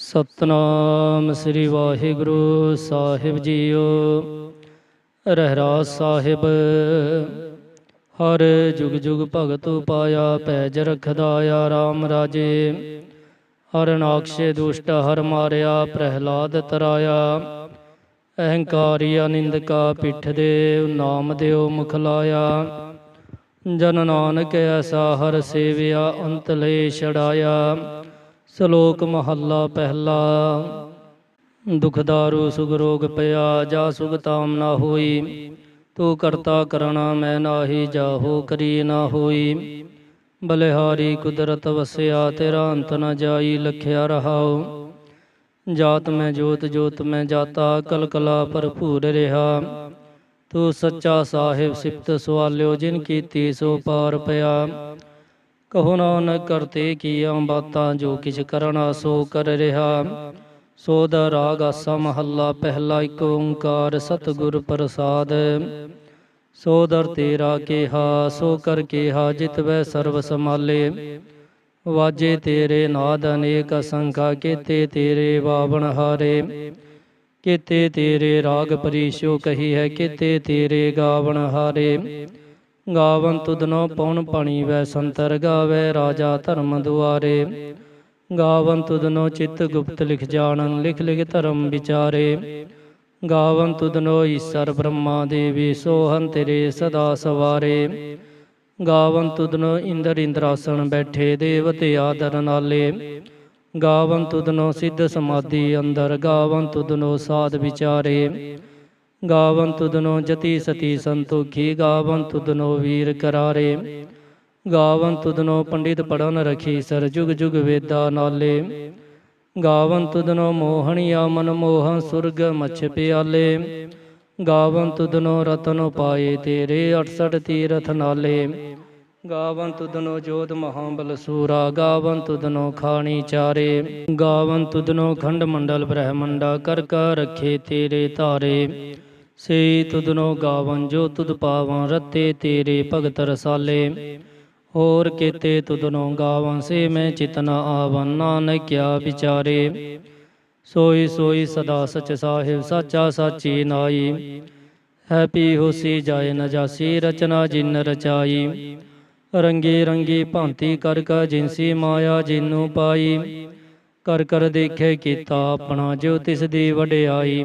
ਸਤਨਾਮ ਸ੍ਰੀ ਵਾਹਿਗੁਰੂ ਸਾਹਿਬ ਜੀਓ। ਰਹਿਰਾਸ ਸਾਹਿਬ, ਹਰ ਜੁਗ ਜੁਗ ਭਗਤ ਉਪਾਇਆ ਪੈਜ ਰਖਦਾ ਆ ਰਾਮ ਰਾਜੇ। ਹਰ ਨਾਕਸ਼ੇ ਦੁਸ਼ਟ ਹਰ ਮਾਰਿਆ ਪ੍ਰਹਿਲਾਦ ਤਰਾਇਆ। ਅਹੰਕਾਰੀ ਅਨਿੰਦਕਾ ਪਿੱਠ ਦੇ ਨਾਮ ਦਿਓ ਮੁਖ ਲਾਇਆ। ਜਨ ਨਾਨਕ ਐਸਾ ਹਰ ਸੇਵਿਆ ਅੰਤ ਲੈ ਛੜਾਇਆ ਸ਼ਲੋਕ ਮਹੱਲਾ ਪਹਿਲਾ। ਦੁਖ ਦਾਰੂ, ਸੁਖ ਰੋਗ ਪਿਆ, ਜਾ ਸੁਖ ਤਾਮ ਨਾ ਹੋਈ। ਤੂੰ ਕਰਤਾ ਕਰਣਾ ਮੈਂ ਨਾਹੀ ਜਾਹੋ ਕਰੀ ਨਾ ਹੋਈ। ਬਲਿਹਾਰੀ ਕੁਦਰਤ ਵਸਿਆ, ਤੇਰਾ ਅੰਤ ਨਾ ਜਾਈ, ਲਖਿਆ ਰਹਾਉ। ਜਾਤ ਮੈਂ ਜੋਤ ਜੋਤ ਮੈਂ ਜਾਤਾ ਕਲ ਕਲਾ ਭਰਪੂਰ ਰਿਹਾ। ਤੂੰ ਸੱਚਾ ਸਾਹਿਬ ਸਿਫਤ ਸਵਾਲਿਓ, ਜਿਨ ਕੀਤੀ ਸੋ ਪਾਰ ਪਿਆ। ਕਹੋ ਨਾਨਕ ਕਰਤੇ ਕੀਆਂ ਬਾਤਾਂ ਜੋ ਕਿਛ ਕਰਨਾ ਸੋ ਕਰ ਰਿਹਾ। ਸੋ ਦਾ ਰਾਗ ਆਸਾ ਮਹੱਲਾ ਪਹਿਲਾ ਇੱਕ ਓੰਕਾਰ ਸਤਿਗੁਰ ਪ੍ਰਸਾਦ। ਸੋ ਦਰ ਤੇਰਾ ਕਿਹਾ, ਸੋ ਕਰ ਕਿਹਾ ਜਿਤਵੈ ਸਰਬ ਸਮਾਲੇ ਵਾਜੇ ਤੇਰੇ ਨਾਦ ਅਨੇਕ ਅਸੰਖਾ, ਕੀਤੇ ਤੇਰੇ ਬਾਵਣ ਹਾਰੇ। ਕੀਤੇ ਤੇਰੇ ਰਾਗ ਪਰੀਸ਼ੋ ਕਹੀ ਹੈ, ਕੀਤੇ ਤੇਰੇ ਗਾਵਣ ਹਾਰੇ। ਗਾਵਨ ਤੁਧਨੋ ਪਉਣ ਪਣੀ ਵੈ ਸੰਤਰ ਗਾਵੇ, ਰਾਜਾ ਧਰਮ ਦੁਆਰੇ। ਗਾਵਨ ਤੁਧਨੋ ਚਿਤ ਗੁਪਤ ਲਿਖ ਜਾਣਨ, ਲਿਖ ਲਿਖ ਧਰਮ ਵਿਚਾਰੇ। ਗਾਵਨ ਤੁਧਨੋ ਈਸ਼ਰ ਬ੍ਰਹਮਾ ਦੇਵੀ ਸੋਹੰ ਤੇਰੇ ਸਦਾ ਸਵਾਰੇ। ਗਾਵਨ ਤੁਧਨੋ ਇੰਦਰ ਇੰਦਰਾਸਣ ਬੈਠੇ, ਦੇਵਤੇ ਆਦਰ ਨਾਲੇ। ਗਾਵਨ ਤੁਧਨੋ ਸਿੱਧ ਸਮਾਧੀ ਅੰਦਰ, ਗਾਵਨ ਤੁਧਨੋ ਸਾਧ ਵਿਚਾਰੇ। ਗਾਵੰਤੁ ਤੁਧਨੋ ਜਤੀ ਸਤੀ ਸੰਤੋਖੀ, ਗਾਵੰਤੁ ਤੁਧਨੋ ਵੀਰ ਕਰਾਰੇ। ਗਾਵਨ ਤੁਧਨੋ ਪੰਡਿਤ ਪੜਨ ਰਖੀ, ਸਰ ਜੁਗ ਜੁਗ ਵੇਦਾ ਨਾਲੇ। ਗਾਵਨ ਤੁਧਨੋ ਮੋਹਣਿਆ ਮਨ ਮੋਹਨ ਸੁਰਗ ਮਛ ਪਿਆਲੇ। ਗਾਵਨ ਤੁਧਨੋ ਰਤਨ ਪਾਏ ਤੇਰੇ 68 ਤੀਰਥ ਨਾਲੇ। ਗਾਵਨ ਤੁਧਨੋ ਜੋਧ ਮਹਾਬਲ ਸੂਰਾ, ਗਾਵੰਤੁ ਤੁਧਨੋ ਖਾਣੀ ਚਾਰੇ। ਗਾਵਨ ਤੁਧਨੋ ਖੰਡ ਮੰਡਲ ਬ੍ਰਹਮੰਡਾ, ਕਰ ਕਾ ਰੱਖੇ ਤੇਰੇ ਧਾਰੇ। ਸੇ ਤੁਧਨੋ ਗਾਵਨ, ਜੋ ਤੁਧ ਪਾਵਾਂ ਰਤੇ ਤੇਰੇ ਭਗਤ ਰਸਾਲੇ। ਹੋਰ ਕੀਤੇ ਤੁਧਨੋ ਗਾਵਨ, ਸੇ ਮੈਂ ਚਿਤਨਾ ਆਵਨ, ਨਾਨਕ ਕਿਆ ਵਿਚਾਰੇ। ਸੋਈ ਸੋਈ ਸਦਾ ਸਚ ਸਾਹਿਬ, ਸਾਚਾ ਸਾਚੀ ਨਾਈ। ਹੈਪੀ ਹੋਸੀ ਜਾਏ ਨ ਜਾਸੀ, ਰਚਨਾ ਜਿਨ ਰਚਾਈ। ਰੰਗੀ ਰੰਗੀ ਭਾਂਤੀ ਕਰ ਕਾ ਜਿਨਸੀ ਮਾਇਆ ਜਿਨੂੰ ਪਾਈ। ਕਰ ਕਰ ਦੇਖੇ ਕੀਤਾ ਆਪਣਾ, ਜੋ ਤਿਸ ਦੀ ਵਡਿਆਈ।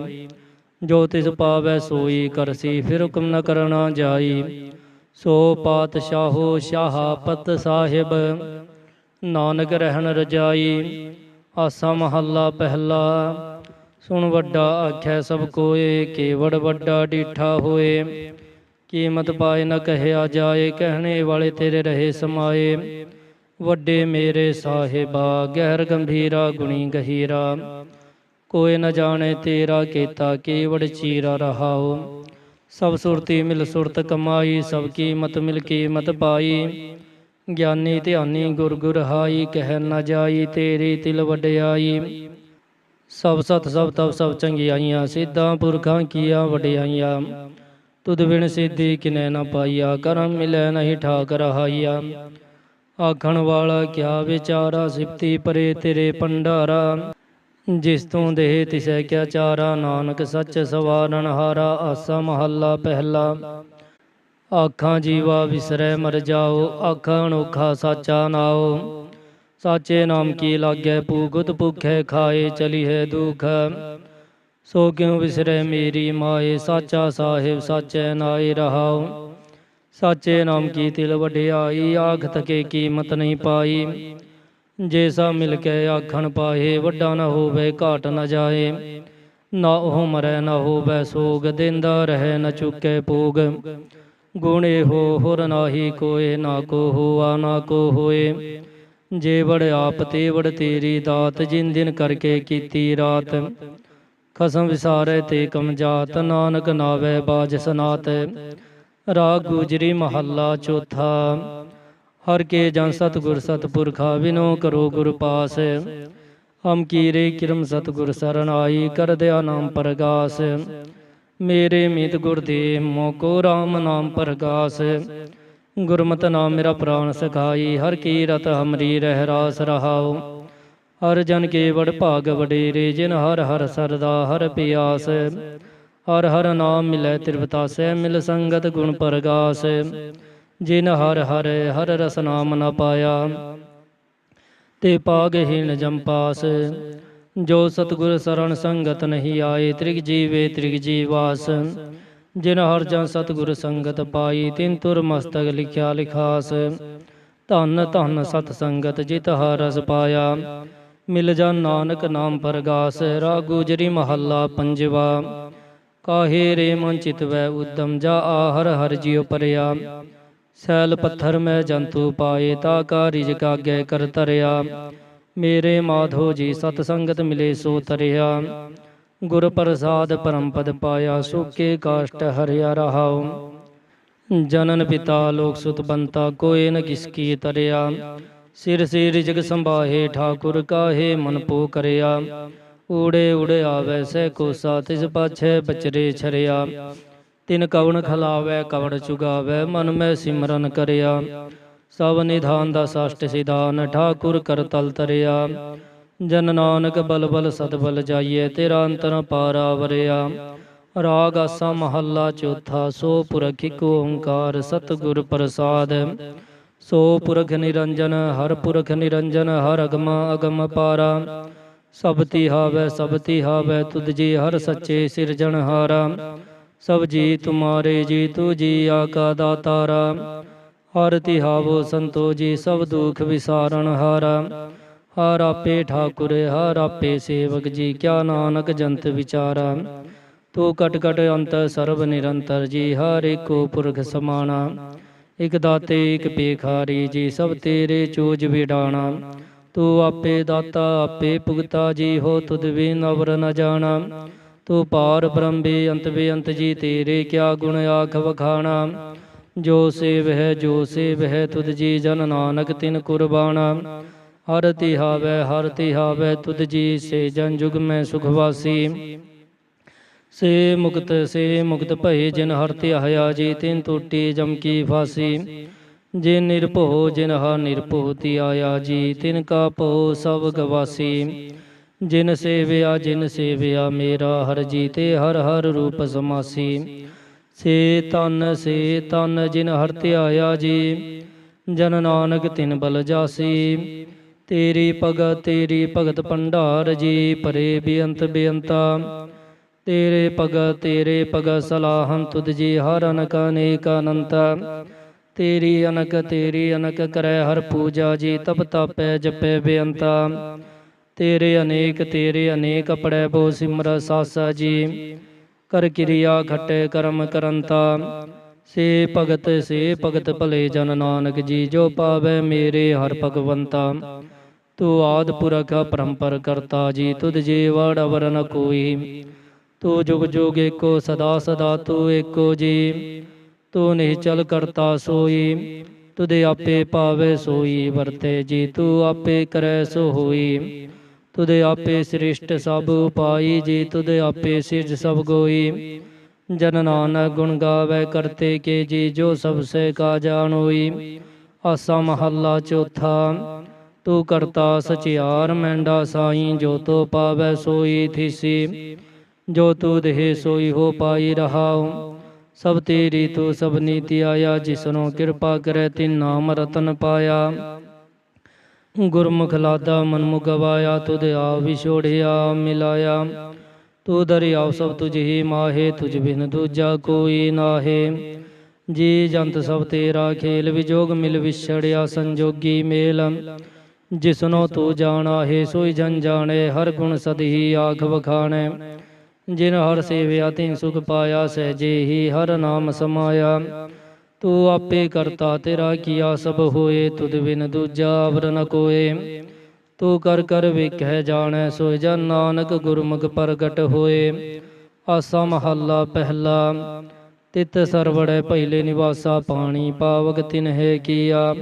ਜੋ ਤਿਸ ਪਾਵੈ ਸੋਈ ਕਰਸੀ, ਫਿਰ ਹੁਕਮ ਨ ਕਰਨਾ ਜਾਈ। ਸੋ ਪਾਤਸ਼ਾਹੋ ਸ਼ਾਹਪਤ ਸਾਹਿਬ, ਨਾਨਕ ਰਹਿਣ ਰਜਾਈ। ਆਸਾ ਮਹੱਲਾ ਪਹਿਲਾ, ਸੁਣ ਵੱਡਾ ਆਖੈ ਸਭ ਕੋਏ, ਕੇਵੜ ਵੱਡਾ ਡੀਠਾ ਹੋਏ। ਕੀਮਤ ਪਾਏ ਨ ਕਹਿਆ ਜਾਏ, ਕਹਿਣੇ ਵਾਲੇ ਤੇਰੇ ਰਹੇ ਸਮਾਏ। ਵੱਡੇ ਮੇਰੇ ਸਾਹਿਬਾ, ਗਹਿਰ ਗੰਭੀਰਾ ਗੁਣੀ ਗਹੀਰਾ। ਕੋਇ ਨ ਜਾਣੇ ਤੇਰਾ ਕੀਤਾ ਕੇਵੜ ਚੀਰਾ ਰਹਾਓ ਸਭ ਸੁਰਤੀ ਮਿਲ ਸੁਰਤ ਕਮਾਈ, ਸਭ ਕੀਮਤ ਮਿਲ ਕੀਮਤ ਪਾਈ। ਗਿਆਨੀ ਧਿਆਨੀ ਗੁਰ ਗੁਰ ਹਾਈ, ਕਹਿ ਨ ਜਾਈ ਤੇਰੀ ਤਿਲ ਵਡਿਆਈ। ਸਭ ਸਤ ਸਭ ਤਬ ਸਭ ਚੰਗਿਆਈਆਂ, ਸਿੱਧਾਂ ਪੁਰਖਾਂ ਕੀਆਂ ਵਡਿਆਈਆਂ। ਤੁਧ ਬਿਨ ਸਿੱਧੀ ਕਿਨੈ ਨ ਪਾਈਆ, ਕਰਮ ਮਿਲੈ ਨਹੀਂ ਠਾਕ ਰਹਾਈਆ। ਆਖਣ ਵਾਲਾ ਕਿਆ ਵਿਚਾਰਾ, ਸਿਫਤੀ ਪਰੇ ਤੇਰੇ ਪੰਡਾਰਾ ਜਿਸ ਤੋਂ ਦੇਹ ਤਿਸੈ ਕਿਆ ਚਾਰਾ ਨਾਨਕ ਸੱਚ ਸਵਾਰਨ ਹਾਰਾ ਆਸਾ ਮਹੱਲਾ ਪਹਿਲਾ। ਆਖਾਂ ਜੀਵਾ ਵਿਸਰੈ ਮਰ ਜਾਓ ਆਖਾਂ ਅਨੋਖਾ ਸਾਚਾ ਨਾਓ। ਸਾਚੇ ਨਾਮ ਕੀ ਲਾਗੈ ਪੂਗਤ ਭੁਖੈ ਖਾਏ ਚਲੀ ਹੈ ਦੁਖ। ਸੋ ਕਿਉ ਵਿਸਰੈ ਮੇਰੀ ਮਾਏ ਸਾਚਾ ਸਾਹਿਬ ਸਾਚੈ ਨਾਏ ਰਹਾਉ ਸਾਚੇ ਨਾਮ ਕੀ ਤਿਲ ਵਡਿਆਈ ਆਖ ਤਕੇ ਕੀਮਤ ਨਹੀਂ ਪਾਈ। ਜੇ ਸਾ ਮਿਲ ਕੇ ਆਖਣ ਪਾਏ, ਵੱਡਾ ਨਾ ਹੋਵੇ, ਘਾਟ ਨਾ ਜਾਏ। ਨਾ ਉਹ ਮਰੈ, ਨਾ ਹੋਵੇ ਸੋਗ, ਦਿੰਦਾ ਰਹੇ, ਨਾ ਚੁੱਕੇ ਭੋਗ। ਗੁਣੇ ਹੋ ਹੁਰ ਨਾਹੀ ਕੋਏ, ਨਾ ਕੋ ਹੋਆ, ਨਾ ਕੋ ਹੋਏ। ਜੇ ਵੜ ਆਪ ਤੇ ਵੜ ਤੇਰੀ ਦਾਤ, ਜਿਨ ਦਿਨ ਕਰਕੇ ਕੀਤੀ ਰਾਤ। ਖਸਮ ਵਿਸਾਰੇ ਤੇ ਕਮ ਜਾਤ, ਨਾਨਕ ਨਾਵੇ ਬਾਜ ਸਨਾਤ। ਰਾਗ ਗੁਜਰੀ ਮਹੱਲਾ ਚੌਥਾ। ਹਰ ਕੇ ਜਨ ਸਤਗੁਰ ਸਤਪੁਰਖਾ ਵਿਨੋ ਕਰੋ ਗੁਰ ਪਾਸ। ਹਮ ਕੀਰੇ ਕਿਰਮ ਸਤਗੁਰ ਸਰਣ ਆਈ ਕਰ ਦਿਆ ਨਾਮ ਪ੍ਰਗਾਸ। ਮੇਰੇ ਮੀਤ ਗੁਰਦੇਵ ਮੋਕੋ RAM ਨਾਮ ਪ੍ਰਗਾਸ। ਗੁਰਮਤਿ ਨਾਮ ਮੇਰਾ ਪ੍ਰਾਨ ਸਖਾਈ, ਹਰ ਕੀ ਰਤ ਹਮਰੀ ਰਹਿ ਰਾਸ ਰਹਾਉ। ਹਰ ਜਨ ਕੇ ਵਡ ਭਾਗ ਵਡੇਰੇ, ਜਿਨ ਹਰ ਹਰ ਸਰਦਾ ਹਰ ਪਿਆਸ। ਹਰ ਹਰ ਨਾਮ ਮਿਲੈ ਤ੍ਰਿਪਤਾਸੈ ਮਿਲ ਸੰਗਤ ਗੁਣ ਪਰਗਾਸ। ਜਿਨ ਹਰ ਹਰ ਹਰ ਰਸ ਨਾਮ ਨ ਪਾਇਆ, ਤੇ ਪਾਗਹੀਣ ਜੰਪਾਸ ਜੋ ਸਤਗੁਰ ਸਰਣ ਸੰਗਤ ਨਹੀਂ ਆਏ, ਤ੍ਰਿਗ ਜੀਵੇ ਤ੍ਰਿਗ ਜੀਵਾਸ ਜਿਨ ਹਰ ਜਨ ਸਤਗੁਰ ਸੰਗਤ ਪਾਈ, ਤਿਨ ਤੁਰ ਮਸਤਕ ਲਿਖਿਆ ਲਿਖਾਸ। ਧੰਨ ਧੰਨ ਸਤ ਸੰਗਤ ਜਿਤ ਹਰ ਰਸ ਪਾਇਆ, ਮਿਲ ਜਾ ਨਾਨਕ ਨਾਮ ਪਰਗਾਸ। ਰਾਗ ਗੁਜਰੀ ਮਹੱਲਾ ਪੰਜਵਾ, ਕਾਹੇ ਰੇ ਮਨ ਚਿਤਵੈ ਉਦਮ, ਜਾ ਆ ਹਰ ਹਰ ਜਿਉ ਪਰਿਆ। ਸੈਲ ਪੱਥਰ ਮੈਂ ਜੰਤੂ ਪਾਏ ਤਾ ਕਾ ਰਿਜ ਕਾਗੈ ਕਰ ਤਰਿਆ ਮੇਰੇ ਮਾਧੋ ਜੀ ਸਤ ਸੰਗਤ ਮਿਲੇ ਸੋ ਤਰਿਆ ਗੁਰ ਪ੍ਰਸਾਦ ਪਰਮ ਪਦ ਪਾਇਆ ਸੁਕੇ ਕਾਸ਼ਟ ਹਰਿਆ ਰਹਾਉ। ਜਨਨ ਪਿਤਾ ਲੋਕ ਸੁਤ ਬੰਤਾ ਕੋਏ ਨ ਕਿਸ ਤਰਿਆ। ਸਿਰ ਸਿਰ ਜਗ ਸੰਭਾਹੇ ਠਾਕੁਰ ਕਾਹੇ ਮਨ ਪੋ ਕਰਿਆ। ਊੜੇ ਊੜੇ ਆਵੈ ਸਹਿ ਕੋਸਾ ਤਿਸ ਪਾਛੈ ਬਚਰੇ ਛਰਿਆ। ਤਿਨ ਕਵਣ ਖਲਾਵੈ, ਕਵਣ ਚੁਗਾਵੈ, ਮਨ ਮੈਂ ਸਿਮਰਨ ਕਰਿਆ। ਸਭ ਨਿਧਾਨ ਦਾ ਸਸ਼ਟ ਸਿਧਾਨ, ਠਾਕੁਰ ਕਰ ਤਲ ਤਰਿਆ। ਜਨ ਨਾਨਕ ਬਲ ਬਲ ਸਤ ਜਾਈਏ ਤੇਰਾ ਅੰਤਰ ਪਾਰਾ ਵਰਿਆ ਰਾਗ ਆਸਾ ਮਹੱਲਾ ਚੌਥਾ, ਸੋ ਪੁਰਖ ਇਕ ਓੰਕਾਰ ਸਤਿਗੁਰ ਪ੍ਰਸਾਦ। ਸੋ ਪੁਰਖ ਨਿਰੰਜਨ, ਹਰ ਪੁਰਖ ਨਿਰੰਜਨ, ਹਰ ਅਗਮ ਅਗਮ ਪਾਰਾ। ਸਭ ਤੀ ਹਾਵੈ, ਸਭ ਤੀ ਹਾਵੈ, ਤੁਧ ਜੀ ਹਰ ਸੱਚੇ ਸਿਰਜਣਹਾਰਾ। ਸਭ ਜੀ ਤੁਮਾਰੇ ਜੀ ਤੂ ਜੀ ਆਕਾ ਦਾਤਾਰਾ ਹਰ ਤਿਹਾਵੋ ਸੰਤੋ ਜੀ, ਸਭ ਦੁਖ ਵਿਸਾਰਨ ਹਾਰਾ। ਹਰ ਆਪੇ ਠਾਕੁਰ, ਹਰ ਆਪੇ ਸੇਵਕ ਜੀ, ਕਿਆ ਨਾਨਕ ਜੰਤ ਵਿਚਾਰਾ। ਤੂੰ ਕਟ ਕਟ ਅੰਤ ਸਰਬ ਨਿਰੰਤਰ ਜੀ, ਹਰ ਏਕੋ ਪੁਰਖ ਸਮਾਣਾ। ਇਕ ਦਾਤੇ, ਇਕ ਪੇਖਾਰੀ ਜੀ, ਸਭ ਤੇਰੇ ਚੋਜ ਵਿਡਾਣਾ। ਤੂੰ ਆਪੇ ਦਾਤਾ, ਆਪੇ ਭੁਗਤਾ ਜੀ, ਹੋ ਤੁਧ ਵੀ ਨਵਰ ਨ ਜਾਣਾ। ਤੂੰ ਪਾਰ ਬ੍ਰਹਮ ਵੀ ਬੇਅੰਤ ਜੀ, ਤੇਰੇ ਕਿਆ ਗੁਣ ਆਖ ਵਖਾਣਾ ਜੋ ਸੇਵ ਹੈ, ਜੋ ਸੇਵ ਹੈ, ਤੁਧ ਜੀ ਜਨ ਨਾਨਕ ਤਿਨ ਕੁਰਬਾਨਾ ਹਰ ਤਿਹਾਵੈ ਹਰ ਤਿਹਾਵੈ ਤੁਧ ਜੀ ਸੇ ਜਨ ਜੁਗ ਮੈਂ ਸੁਖ ਵਾਸੀ। ਸੇ ਮੁਕਤ ਸੇ ਮੁਕਤ ਭਏ, ਜਿਨ ਹਰ ਧਿਆਇਆ ਜੀ, ਤਿਨ ਟੂਟੀ ਜਮ ਕੀ ਫਾਸੀ। ਜਿਨ ਨਿਰਭਉ, ਜਿਨ ਹਾ ਨਿਰਭਉ ਧਿਆਇਆ ਜੀ, ਤਿਨ ਕਾ ਭਉ ਸਭ ਗਵਾਸੀ। ਜਿਨ ਸੇਵਿਆ ਜਿਨ ਸੇਵਿਆ ਮੇਰਾ ਹਰ ਜੀ ਤੇ ਹਰ ਹਰ ਰੂਪ ਸਮਾਸੀ। ਸੇ ਤਨ ਸੇ ਤਨ ਜਿਨ ਹਰ ਧਿਆਇਆ ਜੀ, ਜਨ ਨਾਨਕ ਤਿਨ ਬਲ ਜਾਸੀ। ਤੇਰੀ ਭਗਤ ਤੇਰੀ ਭਗਤ ਭੰਡਾਰ ਜੀ, ਪਰੇ ਬੇਅੰਤ ਬੇਅੰਤਾ। ਤੇਰੇ ਭਗਤ ਤੇਰੇ ਭਗਤ ਸਲਾਹੰ ਤੁਧ ਜੀ, ਹਰ ਅਨਕ ਅਨੇਕ ਅਨੰਤ। ਤੇਰੀ ਅਨਕ ਤੇਰੀ ਅਨਕ ਕਰੈ ਹਰ ਪੂਜਾ ਜੀ, ਤਪ ਤਪੈ ਜਪੈ ਬੇਅੰਤਾ। ਤੇਰੇ ਅਨੇਕ ਤੇਰੇ ਅਨੇਕ ਪੜੈ ਬੋ ਸਿਮਰ ਸਾਸਾ ਜੀ। ਕਰ ਕਿਰਿਆ ਖਟੇ ਕਰਮ ਕਰੰਤਾ। ਸੇ ਭਗਤ ਸੇ ਭਗਤ ਭਲੇ ਜਨ ਨਾਨਕ ਜੀ, ਜੋ ਪਾਵੇ ਮੇਰੇ ਹਰ ਭਗਵੰਤਾ। ਤੂੰ ਆਦ ਪੁਰਖ ਪਰੰਪਰ ਕਰਤਾ ਜੀ, ਤੁਧ ਜੀ ਅਵਰ ਨ ਕੋਈ। ਤੂੰ ਜੁਗ ਜੁਗ ਏਕੋ ਸਦਾ ਸਦਾ ਤੂੰ ਏਕੋ ਜੀ। ਤੂੰ ਨਿਹਚਲ ਕਰਤਾ ਸੋਈ ਤੁਦੇ ਆਪੇ ਪਾਵੇ ਸੋਈ, ਵਰਤੇ ਜੀ, ਤੂੰ ਆਪੇ ਕਰੈ ਸੋ ਹੋਈ ਤੁਦੇ ਆਪੇ ਸ੍ਰਿਸ਼ਟ ਸਭ ਉਪਾਈ ਜੀ ਤੁਦੇ ਆਪੇ ਸਿਰਜ ਸਭ ਗੋਈ। ਜਨ ਨਾਨਕ ਗੁਣ ਗਾਵੇ ਕਰਤੇ ਕੇ ਜੀ ਜੋ ਸਭ ਸੇ ਕਾ ਜਾਣੋਈ ਆਸਾ ਮਹੱਲਾ ਚੌਥਾ। ਤੂੰ ਕਰਤਾ ਸਚਿਆਰ ਮੈਂਡਾ ਸਾਈ ਜੋ ਤੋ ਪਾਵੇ ਸੋਈ ਥੀਸੀ। ਜੋ ਤੂ ਦੇਹ ਸੋਈ ਹੋ ਪਾਈ ਰਹਾਉ। ਸਭ ਤੇਰੀ ਤੂੰ ਸਭ ਨੀਤੀ ਆਇਆ ਜਿਸਨੋਂ ਕਿਰਪਾ ਕਰੈ ਤਿਨ ਨਾਮ ਰਤਨ ਪਾਇਆ। ਗੁਰਮੁਖ ਲਾਦਾ ਮਨ ਗਵਾਇਆ, ਤੁਧ ਆ ਵਿਛੋੜਿਆ ਮਿਲਾਇਆ। ਤੂੰ ਦਰਿਆਵ ਸਭ ਤੁਝ ਹੀ ਮਾਹੇ, ਤੁਝ ਬਿਨ ਦੂਜਾ ਕੋਈ ਨਾਹੇ। ਜੀ ਜੰਤ ਸਭ ਤੇਰਾ ਖੇਲ, ਵਿਜੋਗ ਮਿਲ ਵਿਛੜਿਆ ਸੰਜੋਗੀ ਮੇਲ। ਜਿਸਨੋ ਤੂੰ ਜਾਣਾ ਹੈ, ਸੋਈ ਜਨ ਜਾਣੇ, ਹਰ ਗੁਣ ਸਦਹੀ ਆਖ ਵਖਾਣੇ। ਜਿਨ ਹਰ ਸੇਵਿਆ, ਤਿਨ ਸੁਖ ਪਾਇਆ, ਸਹਜੇ ਹੀ ਹਰ ਨਾਮ ਸਮਾਇਆ। ਤੂੰ ਆਪੇ ਕਰਤਾ ਤੇਰਾ ਕੀਆ ਸਭ ਹੋਏ, ਤੁਧ ਬਿਨ ਦੂਜਾ ਅਵਰ ਨ ਕੋਏ। ਤੂੰ ਕਰ ਕਰ ਵੇਖੈ ਜਾਣੈ ਸੋ ਜਨ ਨਾਨਕ ਗੁਰਮੁਖ ਪ੍ਰਗਟ ਹੋਏ। ਆਸਾ ਮਹੱਲਾ ਪਹਿਲਾ, ਤਿਤ ਸਰਵੜੈ ਪਹਿਲੇ ਨਿਵਾਸਾ ਪਾਣੀ, ਪਾਵਕ ਤਿਨ ਹੈ ਕੀਆ।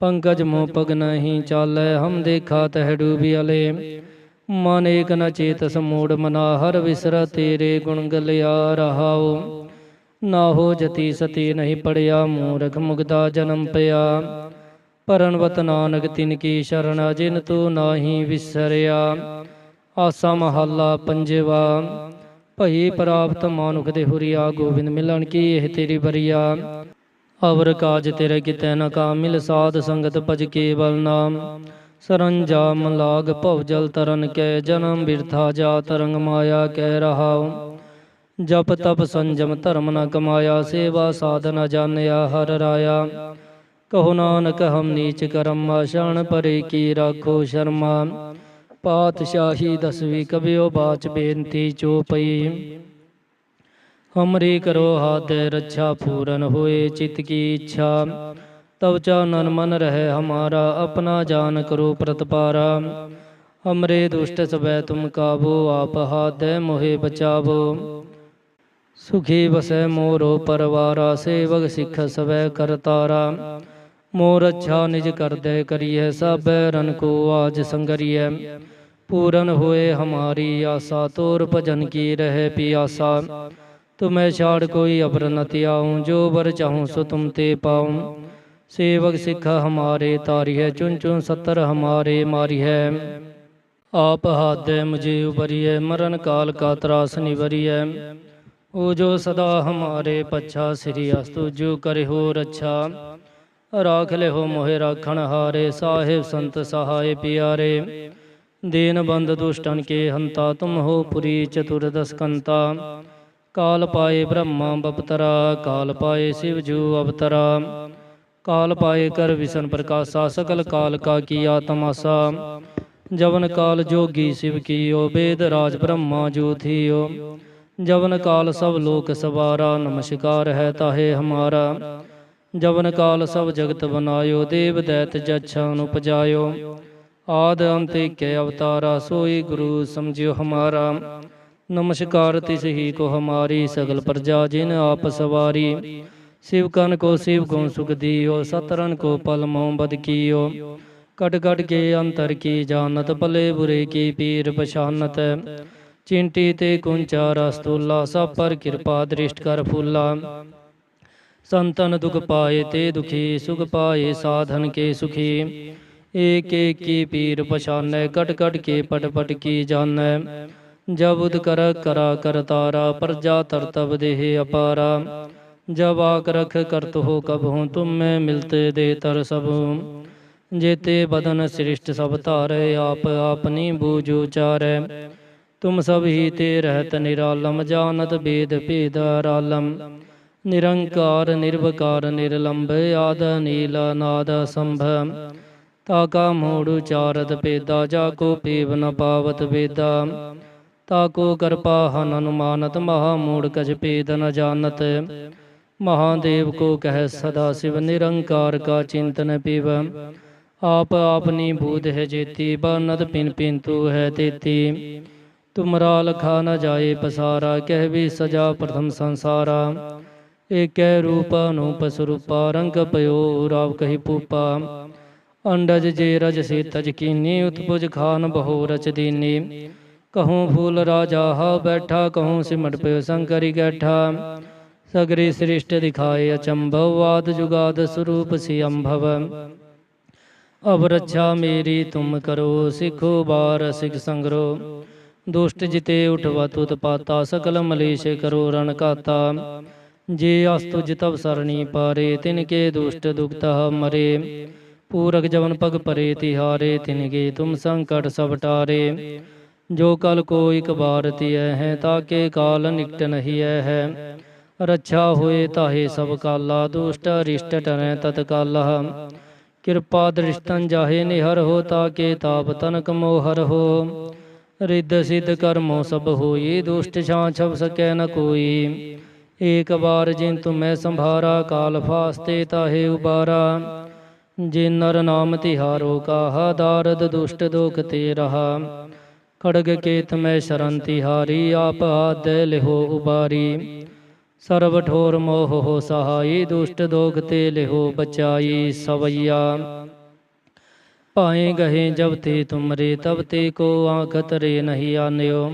ਪੰਕਜ ਮੋ ਪਗ ਨਹੀਂ ਚਾਲੈ, ਹਮ ਦੇਖਾ ਤਹਿ ਡੂਬਿਆਲੇ ਮਨ ਏਕ ਨ ਚੇਤਸ ਮੂੜ ਮਨਾ, ਹਰ ਵਿਸਰਾ ਤੇਰੇ ਗੁਣ ਗਲਿਆ ਰਹਾਓ ਨਾ ਹੋ ਜਤੀ ਸਤੀ ਨਹੀਂ ਪੜਿਆ, ਮੂਰਖ ਮੁਗਦਾ ਜਨਮ ਪਿਆ। ਪਰਨਵਤ ਨਾਨਕ ਤਿਨ ਕੀ ਸ਼ਰਨ, ਜਿਨ ਤੂੰ ਨਾਹੀ ਵਿਸਰਿਆ। ਆਸਾ ਮਹੱਲਾ ਪੰਜਵਾ, ਭਈ ਪ੍ਰਾਪਤ ਮਾਨੁਖ ਦੇ ਹੁਰੀਆ, ਗੋਬਿੰਦ ਮਿਲਣ ਕੀ ਇਹ ਤੇਰੀ ਬਰੀਆ ਅਵਰ ਕਾਜ ਤੇਰੇ ਕਿਤੈ ਨ ਕਾਮਿਲ ਸਾਧ ਸੰਗਤ ਭਜ ਕੇਵਲ ਨਾਮ। ਸਰੰਜਾਮ ਲਾਗ ਭਵ ਜਲ ਤਰਨ, ਕੈ ਜਨਮ ਬਿਰਥਾ ਜਾ ਤਰੰਗ ਮਾਇਆ ਕਹਿ ਰਹਾਉ। ਜਪ ਤਪ ਸੰਜਮ ਧਰਮ ਨ ਕਮਾਇਆ, ਸੇਵਾ ਸਾਧਨ ਜਾਣਿਆ ਹਰ ਰਾਇਆ। ਕਹੋ ਨਾਨਕ, ਹਮ ਨੀਚ ਕਰਮ ਆਸ਼ਾਨ ਪਰੇ ਕੀ ਰਾਖੋ ਸ਼ਰਮਾ। ਪਾਤਸ਼ਾਹੀ ਦਸਵੀ ਕਬਿਓ ਬਾਚ ਬੇਨਤੀ ਚੋ ਪਈ। ਹਮਰੀ ਕਰੋ ਹਾਥ ਰੱਛਾ ਪੂਰਨ ਹੋਏ ਚਿਤ ਕੀ ਇੱਛਾ। ਤਵ ਚਾਨਨ ਮਨ ਰਹਿ ਹਮਾਰਾ, ਆਪਣਾ ਜਾਨ ਕਰੋ ਪ੍ਰਤਪਾਰਾ। ਹਮਰੇ ਦੁਸ਼ਟ ਸਬੈ ਤੁਮ ਕਾਬੋ, ਆਪ ਹਾਥ ਮੋਹਿ ਬਚਾਵੋ। ਸੁਖੀ ਵਸੈ ਮੋਰੋ ਪਰਵਾਰਾ, ਸੇਵਕ ਸਿੱਖ ਸਵੈ ਕਰਤਾਰਾ। ਮੋਰ ਅੱਛਾ ਨਿਜ ਕਰਦੈ ਕਰੀਐ, ਸਭੈ ਰਨ ਕੋ ਆਜ ਸੰਗਰੀਐ। ਪੂਰਨ ਹੋਏ ਹਮਾਰੀ ਆਸਾ, ਤੋਰ ਭਜਨ ਕੀ ਰਹਿ ਪਿਆਸਾ। ਤੁਮੈ ਛਾੜ ਕੋਈ ਅਬਰ ਨ ਤਿਆਉ ਜੋ ਬਰ ਚਾਹੂੰ ਸੋ ਤੁਮ ਤੇ ਪਾਉ। ਸੇਵਕ ਸਿੱਖ ਹਮਾਰੇ ਤਾਰੀ ਹੈ ਚੁਨ ਚੁਨ ਸਤਰ ਹਮਾਰੇ ਮਾਰੀ ਹੈ ਆਪ ਹਾਦੈ, ਮੁਝੇ ਉਬਰੀਐ ਮਰਨ ਕਾਲ ਕਾ ਤਰਾਸ ਨਿਵਰੀਐ। ਓ ਜੋ ਸਦਾ ਹਮਾਰੇ ਪਛਾ ਸ੍ਰੀ ਅਸਤੁ, ਜੋ ਕਰੇ ਹੋ ਰੱਛਾ। ਰਾਖ ਲਿਓ ਮੋਹਿ ਰਾਖਣ ਹਾਰੇ, ਸਾਹਿਬ ਸੰਤ ਸਹਾਇ ਪਿਆਰੇ। ਦੀਨ ਬੰਦ ਦੁਸ਼ਟਨ ਕੇ ਹੰਤਾ, ਤੁਮ ਹੋ ਪੁਰੀ ਚਤੁਰਦਸ ਕੰਤਾ। ਕਾਲ ਪਾਏ ਬ੍ਰਹਮਾ ਬਪਤਰਾ, ਕਾਲ ਪਾਏ ਸਿਵ ਜੂ ਅਵਤਰਾ। ਕਾਲ ਪਾਏ ਕਰ ਵਿਸ਼ਨ ਪ੍ਰਕਾਸ਼ਾ, ਸਕਲ ਕਾਲ ਕਾ ਕੀਆ ਤਮਾਸਾ ਜਵਨ ਕਾਲ ਜੋਗੀ ਸਿਵ ਕੀਓ, ਬੇਦ ਰਾਜ ਬ੍ਰਹਮਾ ਜੋ ਥੀਓ। ਜਵਨ ਕਾਲ ਸਭ ਲੋਕ ਸਵਾਰਾ, ਨਮਸਕਾਰ ਹੈ ਤਾਹੇ ਹਮਾਰਾ। ਜਵਨ ਕਾਲ ਸਭ ਜਗਤ ਬਨਾਇਓ, ਦੇਵ ਦੈਤ ਜਛਾਂ ਉਪਜਾਇਓ ਆਦ ਅੰਤੇ ਕੇ ਅਵਤਾਰਾ, ਸੋਈ ਗੁਰੂ ਸਮਝਿਓ ਹਮਾਰਾ। ਨਮਸਕਾਰ ਤਿਸ ਹੀ ਕੋ ਹਮਾਰੀ ਸਗਲ ਪ੍ਰਜਾ, ਜਿਨ ਆਪ ਸਵਾਰੀ। ਸਿਵ ਕਨ ਕੋ ਸਿਵ ਗੁਣ ਸੁਖ ਦੀਓ ਸਤਰਨ ਕੋ ਪਲ ਮਉ ਬਦ ਕੀਓ। ਕਟ ਕਟ ਕੇ ਅੰਤਰ ਕੀ ਜਾਣਤ, ਭਲੇ ਬੁਰੇ ਕੀ ਪੀਰ ਪਛਾਨਤ। चिंटी ते कुंचा रस्तुल्ला सब पर कृपा दृष्ट कर फूला संतन दुख पाए ते दुखी, सुख पाए साधन के सुखी। एक एक की पीर पछान कट कट के पट पट की जान जब उद कर, करा कर तारा, प्रजा तरतब देह अपारा। जब आक रख करत हो कब हूँ, तुम में मिलते दे तर सब। जेते बदन सृष्ट सब तारे, आप अपनी बूझो चारे ਤੁਮ ਸਭ ਹੀ ਤੇ ਰਹਿਤ ਨਿਰਾਲਮ ਜਾਣਤ ਬੇਦ ਭੇਦ ਰਾਲਮ ਨਿਰੰਕਾਰ, ਨਿਰਵਕਾਰ, ਨਿਰਲੰਭ, ਆਦ, ਨੀਲ ਨਾਦ ਸੰਭਵ ਤਾ ਕਾ ਮੂੜ ਉਚਾਰਤ ਪੇਦਾ ਜਾ ਕੋ ਪੀਵ ਨ ਪਾਵਤ ਵੇਦਾ। ਤਾ ਕੋ ਕਰਪਾ ਹਨ ਅਨੁਮਾਨਤ, ਮਹਾ ਮੂੜ ਕਜ ਪੇਦ ਨ ਜਾਣਤ। ਮਹਾਦੇਵ ਕੋ ਕਹਿ ਸਦਾ ਸਿਵ, ਨਿਰੰਕਾਰ ਕਾ ਚਿੰਤਨ ਪੀਵ। ਆਪ ਆਪਨੀ ਬੂਧ ਹੈ ਜੇਤੀ, ਬਨਤ ਪਿਨ ਪਿੰਤੂ तुमरा लखा न जाए पसारा, कह भी सजा प्रथम संसारा। एक रूप अनूप स्वरूपा रंग पयो राव कही पूपा। अंडज जे रज से तज उत्पुज खान बहु रच दीनी। कहूँ फूल राजा, हा बैठा, कहूँ सिमट पयो शंकरी गैठा। सगरी सृष्ट दिखाए अचंभव वाद जुगाद स्वरूप सी अम्भव अब रक्षा मेरी, तुम करो सिखो बार सिख संग्रो। ਦੁਸ਼ਟ ਜਿਤੇ ਉਠਵਾ ਤੁਤ ਪਾਤਾ ਸਕਲ ਮਲੇਸ਼ ਕਰੋ ਰਣ ਕਾਤਾ ਜੇ ਅਸਤੁ ਜਿਤਵ ਸਰਣੀ ਪਾਰੇ, ਤਿਨ ਕੇ ਦੁਸ਼ਟ ਦੁਖਤਾ ਮਰੇ ਪੂਰਕ ਜਵਨ ਪਗ ਪਰੇ, ਤਿਹਾਰੇ, ਤਿਨ ਕੇ ਤੁਮ ਸੰਕਟ ਸਭ ਟਾਰੇ। ਜੋ ਕਲ ਕੋ ਇਕ ਬਾਰ ਤਿਐ ਹੈ ਤਾਕੇ ਕਾਲ ਨਿਕਟ ਨਹੀਂ ਹੈ। ਰੱਛਾ ਹੋਏ ਤਾਹੇ ਸਭ ਕਾਲਾ, ਦੁਸ਼ਟ ਰਿਸ਼ਟ ਟਰੈ ਤਤਕਾਲਾ ਕਿਰਪਾ ਦ੍ਰਿਸ਼ਟਨ ਜਾਹੇ ਨਿਹਰ ਹੋ ਤਾਕੇ ਤਾਪ ਤਨਕ ਮੋਹਰ ਹੋ। ਰਿੱਧ ਸਿੱਧ ਕਰਮੋ ਸਭ ਹੋਈ, ਦੁਸ਼ਟ ਛਾਂ ਛਬ ਸਕੈ ਨ ਕੋਈ। ਏਕ ਵਾਰ ਜਿਨ ਤੁਮੈ ਸੰਭਾਰਾ, ਕਾਲ ਫਾਸਤੇ ਤਾਹੇ ਉਬਾਰਾ। ਜੇ ਨਰ ਨਾਮ ਤਿਹਾਰੋ, ਕਾਹਾ ਦਾਰਦ ਦੁਸ਼ਟ ਦੋਖ ਤੇ ਰਹਾ। ਖੜਗ ਕੇਤ ਮੈਂ ਸ਼ਰਨ ਤਿਹਾਰੀ, ਆਪ ਆਦੈ ਲਿਹੋ ਉਬਾਰੀ। ਸਰਬ ਠੋਰ ਮੋਹ ਹੋ ਸਹਾਈ, ਦੁਸ਼ਟ ਦੋਖ ਤੇ ਲਿਹੋ ਬਚਾਈ ਸਵਈਆ। ਪਾਏ ਗਏ ਜਬ ਤੇ ਤੁਮਰੇ, ਤਬ ਤੇ ਕੋ ਆਂਖ ਤਰੇ ਨਹੀਂ ਆਨਿਓ।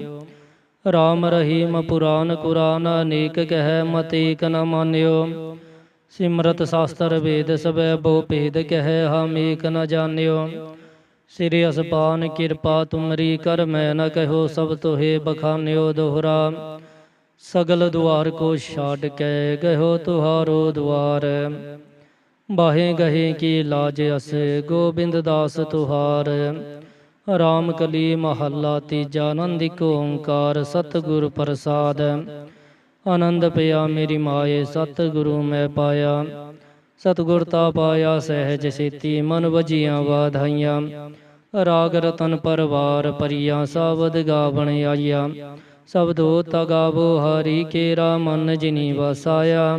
ਰਾਮ ਰਹੀਮ ਪੁਰਾਨ ਕੁਰਾਨ, ਅਨੇਕ ਕਹਿ ਮਤ ਨ ਮਾਨਿਓ। ਸਿਮਰਤ ਸ਼ਾਸਤਰ ਵੇਦ ਸਬੈ ਬੋ ਭੇਦ ਕਹਿ ਹਮ ਏਕ ਨ ਜਾਣਿਓ। ਸਿਰਿ ਅਸਪਾਨ ਕਿਰਪਾ ਤੁਮਰੀ ਕਰ, ਮੈਂ ਨ ਕਹਿਓ ਸਭ ਤੋਹੇ ਬਖਾਨਿਓ ਦੋਹਰਾ। ਸਗਲ ਦੁਆਰ ਕੋ ਛਾੜ ਕੇ ਗਇਓ ਤੁਹਾਰੋ ਦੁਆਰ। ਬਾਹੇ ਗਹੇ ਕੀ ਲਾਜ ਅਸ, ਗੋਬਿੰਦ ਦਾਸ ਤੁਹਾਰ। ਰਾਮ ਕਲੀ ਮਹੱਲਾ ਤੀਜਾ ਆਨੰਦਿਕ ਓੰਕਾਰ, ਸਤਿਗੁਰ ਪ੍ਰਸਾਦ। ਆਨੰਦ ਪਿਆ ਮੇਰੀ ਮਾਏ, ਸਤਿਗੁਰੂ ਮੈਂ ਪਾਇਆ। ਸਤਿਗੁਰ ਤਾ ਪਾਇਆ ਸਹਿਜ ਸੇਤੀ ਮਨ ਵਜੀਆਂ ਵਾਧਾਈਆਂ। ਰਾਗ ਰਤਨ ਪਰਵਾਰ ਪਰੀਆਂ ਸਾਵਦ ਗਾਵਣ ਆਈਆ। ਸਬਦੋ ਤਗਾਵੋ ਹਰੀ, ਕੇਰਾ ਮਨ ਜਿਨੀ ਵਸਾਇਆ।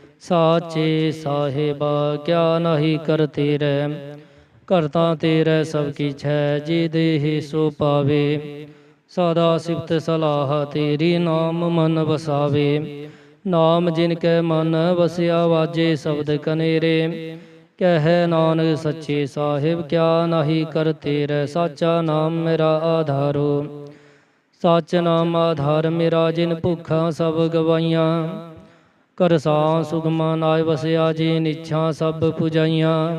ਸਾਚੇ ਸਾਹਿਬਾ ਕਿਆ ਨਹੀਂ ਕਰ ਤੇਰੇ ਕਰਤਾ ਤੇਰੇ ਸਭ ਕੀਛ ਹੈ ਜੀ ਦੇਹ ਸੋ ਪਾਵੇ। ਸਦਾ ਸਿਫਤ ਸਲਾਹ ਤੇਰੀ ਨਾਮ ਮਨ ਵਸਾਵੇ। ਨਾਮ ਜਿਨ ਕੈ ਮਨ ਵਸਿਆ, ਵਾਜੇ ਸ਼ਬਦ ਕਨੇਰੇ। ਕਹਿ ਨਾਨਕ ਸੱਚੇ ਸਾਹਿਬ, ਕਿਆ ਨਹੀਂ ਕਰ ਤੇਰੇ ਸਾਚਾ ਨਾਮ ਮੇਰਾ ਆਧਾਰੋ। ਸੱਚ ਨਾਮ ਆਧਾਰ ਮੇਰਾ, ਜਿਨ ਭੁੱਖਾਂ ਸਭ ਗਵਾਈਆਂ। ਕਰਸਾ ਸੁਗਮਾ ਨਾਇ ਵਸਿਆ ਜੀ ਨਿਛਾ ਸਭ ਪੁਜਾਈਆਂ।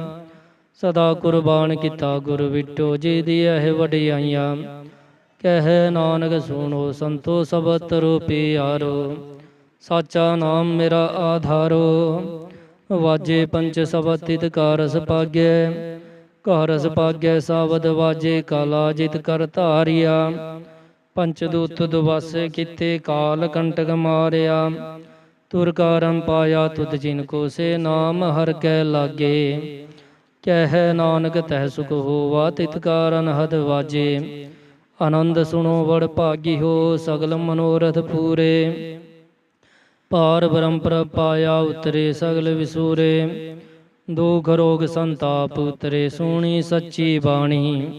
ਸਦਾ ਕੁਰਬਾਨ ਕੀਤਾ ਗੁਰ ਵਿਟੋ ਜੀ ਦੀ ਇਹ ਵਡਿਆਈਆਂ। ਕਹਿ ਨਾਨਕ ਸੁਣੋ ਸੰਤੋ ਸਭ ਤਰੋ ਪਿਆਰੋ ਸਾਚਾ ਨਾਮ ਮੇਰਾ ਆਧਾਰੋ। ਵਾਜੇ ਪੰਚ ਸਬਦ ਤਿਤ ਕਾਰਸ ਪਾਗੈ। ਕਾਰਸ ਪਾਗੈ ਸਾਵਦ ਵਾਜੇ ਕਾਲਾ ਜਿਤ ਕਰ ਧਾਰਿਆ। ਪੰਚ ਦੂਤ ਦੁਵਸ ਕੀਤੇ ਕਾਲ ਕੰਟਕ ਮਾਰਿਆ। ਤੁਰ ਕਾਰੰ ਪਾਇਆ ਤੁਧ ਜਿਨ ਕੋ ਸੇ ਨਾਮ, ਹਰ ਕੈ ਲਾਗੇ। ਕਹਿ ਨਾਨਕ ਤਹਿ ਸੁਖ ਹੋਵਾ, ਤਿਤ ਕਾਰਨ ਹਦ ਵਾਜੇ। ਆਨੰਦ ਸੁਣੋ ਵੜ ਭਾਗੀ ਹੋ, ਸਗਲ ਮਨੋਰਥ ਪੂਰੇ। ਪਾਰ ਬ੍ਰਹਮ ਪ੍ਰਭ ਪਾਇਆ ਉਤਰੇ, ਸਗਲ ਵਿਸੂਰੇ। ਦੁਖ ਰੋਗ ਸੰਤਾਪ ਉਤਰੇ, ਸੋਣੀ ਸੱਚੀ ਬਾਣੀ।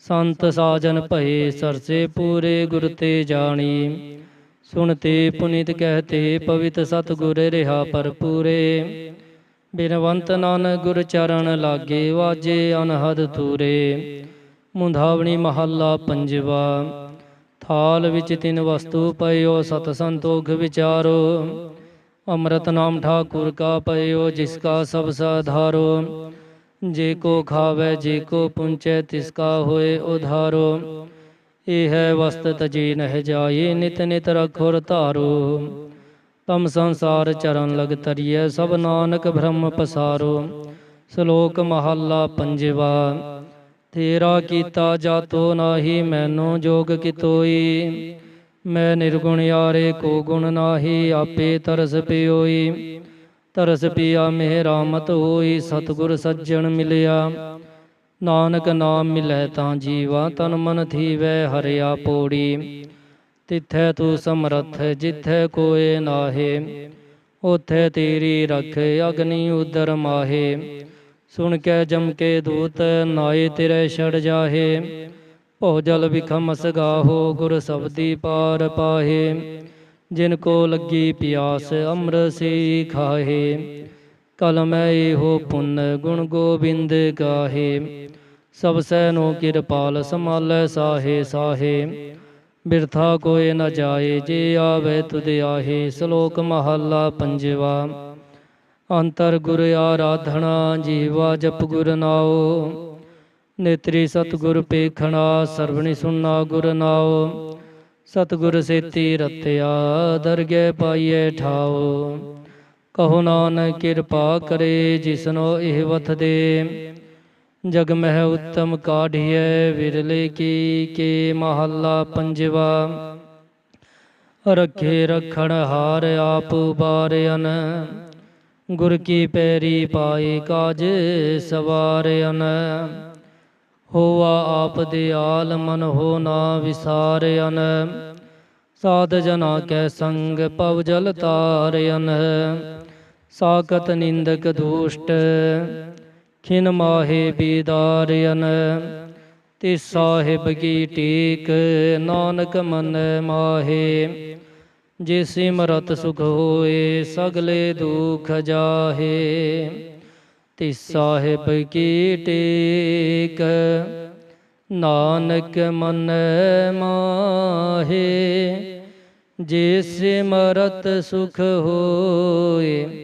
ਸੰਤ ਸਾਜਨ ਭਏ, ਸਰਸੇ ਪੂਰੇ, ਗੁਰ ਤੇ ਜਾਣੀ। ਸੁਣਤੇ ਪੁਨੀਤ ਕਹਤੇ ਪਵਿਤ ਸਤਿਗੁਰ ਰਿਹਾ ਪਰਪੂਰੇ ਬਿਨਵੰਤ ਨਾਨਕ ਗੁਰ ਚਰਨ ਲਾਗੇ ਵਾਜੇ ਅਨਹਦ ਤੂਰੇ ਮੁੰਧਾਵਣੀ ਮਹੱਲਾ ਪੰਜਵਾ। ਥਾਲ ਵਿੱਚ ਤਿੰਨ ਵਸਤੂ ਪਇਓ, ਸਤ ਸੰਤੋਖ ਵਿਚਾਰੋ। ਅੰਮ੍ਰਿਤ ਨਾਮ ਠਾਕੁਰ ਕਾ ਪਇਓ, ਜਿਸ ਕਾ ਸਭ ਸਾਧਾਰੋ। ਜੇ ਕੋ ਖਾਵੇ, ਜੇ ਕੋ ਪੁੰਚੈ, ਤਿਸ ਕਾ ਹੋਏ ਉਧਾਰੋ। ਇਹ ਹੈ ਵਸਤ ਤਜੀ ਨਹਿ ਜਾਏ ਨਿਤ ਨਿਤ ਰਖੁਰ ਧਾਰੋ। ਤਮ ਸੰਸਾਰ ਚਰਨ ਲਗ ਤਰੀਐ, ਸਭ ਨਾਨਕ ਬ੍ਰਹਮ ਪਸਾਰੋ। ਸ਼ਲੋਕ ਮਹੱਲਾ ਪੰਜਵਾ, ਤੇਰਾ ਕੀਤਾ ਜਾਤੋ ਨਾਹੀ, ਮੈਨੂੰ ਜੋਗ ਕਿਤੋਈ। ਮੈਂ ਨਿਰਗੁਣ ਯਾਰੇ ਕੋ ਗੁਣ ਨਾਹੀ, ਆਪੇ ਤਰਸ ਪਿਓਈ। ਤਰਸ ਪਿਆ ਮੇਹ ਰਾਮਤ ਹੋਈ, ਸਤਿਗੁਰ ਸੱਜਣ ਮਿਲਿਆ। ਨਾਨਕ ਨਾਮ ਮਿਲੈ ਤਾਂ ਜੀਵਾ, ਤਨ ਮਨ ਥੀਵੈ ਹਰਿਆ ਪੋੜੀ। ਤਿੱਥੈ ਤੂੰ ਸਮਰਥ, ਜਿੱਥੈ ਕੋਏ ਨਾਹੇ ਉਥੇ ਤੇਰੀ ਰਖ ਅਗਨੀ ਉਦਰ ਮਾਹੇ। ਸੁਣ ਕੇ ਜਮ ਕੇ ਦੂਤ, ਨਾਏ ਤੇਰੇ ਛੜ ਜਾਹੇ। ਭੋ ਜਲ ਵਿਖਮਸ ਗਾਹੋ ਗੁਰ ਸਬਦੀ ਪਾਰ ਪਾਹੇ। ਜਿਨ ਕੋ ਲੱਗੀ ਪਿਆਸ, ਅੰਮ੍ਰਿਤ ਸੇ ਖਾਹੇ। ਕਲਮ ਇਹੋ ਪੁੰਨ, ਗੁਣ ਗੋਬਿੰਦ ਗਾਹੇ। ਸਭ ਸਹਿ ਨੋ ਕਿਰਪਾਲ ਸਮਾਲੈ ਸਾਹੇ ਸਾਹੇ। ਬਿਰਥਾ ਕੋਏ ਨ ਜਾਏ, ਜੇ ਆਵੇ ਤੁਧ ਆਹੇ, ਸ਼ਲੋਕ ਮਹੱਲਾ ਪੰਜਵਾ। ਅੰਤਰ ਗੁਰ ਆਰਾਧਣਾ ਜੀਵਾ ਜਪ ਗੁਰ ਨਾਉ। ਨੇਤਰੀ ਸਤਗੁਰ ਪੇਖਣਾ, ਸਰਵਣੀ ਸੁਨਣਾ ਗੁਰ ਨਾਉ। ਸਤਗੁਰ ਸੇਤੀ ਰਤਿਆ, ਦਰਗਹਿ ਪਾਈਐ ਠਾਉ। ਕਹੋ ਨਾਨਕ ਕਿਰਪਾ ਕਰੇ, ਜਿਸਨੋ ਇਹ ਵਥ ਦੇ। ਜਗ ਮਹਿ ਉੱਤਮ ਕਾਢੀਐ ਵਿਰਲੇ ਕੀ ਕੇ ਮਹੱਲਾ ਪੰਜਵਾ। ਰਖੇ ਰਖਣ ਹਾਰ ਆਪ ਬਾਰਿਆਨ ਗੁਰ ਕੀ ਪੈਰੀ ਪਾਏ ਕਾਜ ਸਵਾਰਿਆਨ ਹੋਵਾ ਆਪ ਦਿਆਲ ਮਨ ਹੋ ਨਾ ਵਿਸਾਰਿਆਨ ਸਾਧ ਜਨਾ ਕੈ ਸੰਗ ਪਵ ਜਲ ਤਾਰਿਆਨ ਸਾਕਤ ਨਿੰਦਕ ਦੁਸ਼ਟ ਖਿਨ ਮਾਹੇ ਬੀਦਾਰਿਅਨ ਤਿਸ ਸਾਹਿਬ ਕੀ ਟੇਕ, ਨਾਨਕ ਮਨ ਮਾਹੇ। ਜੇ ਸਿਮਰਤ ਸੁਖ ਹੋਏ, ਸਗਲੇ ਦੁਖ ਜਾਹੇ। ਤਿਸ ਸਾਹਿਬ ਕੀ ਟੇਕ, ਨਾਨਕ ਮਨ ਮਾਹੇ। ਜੇ ਸਿਮਰਤ ਸੁਖ ਹੋਏ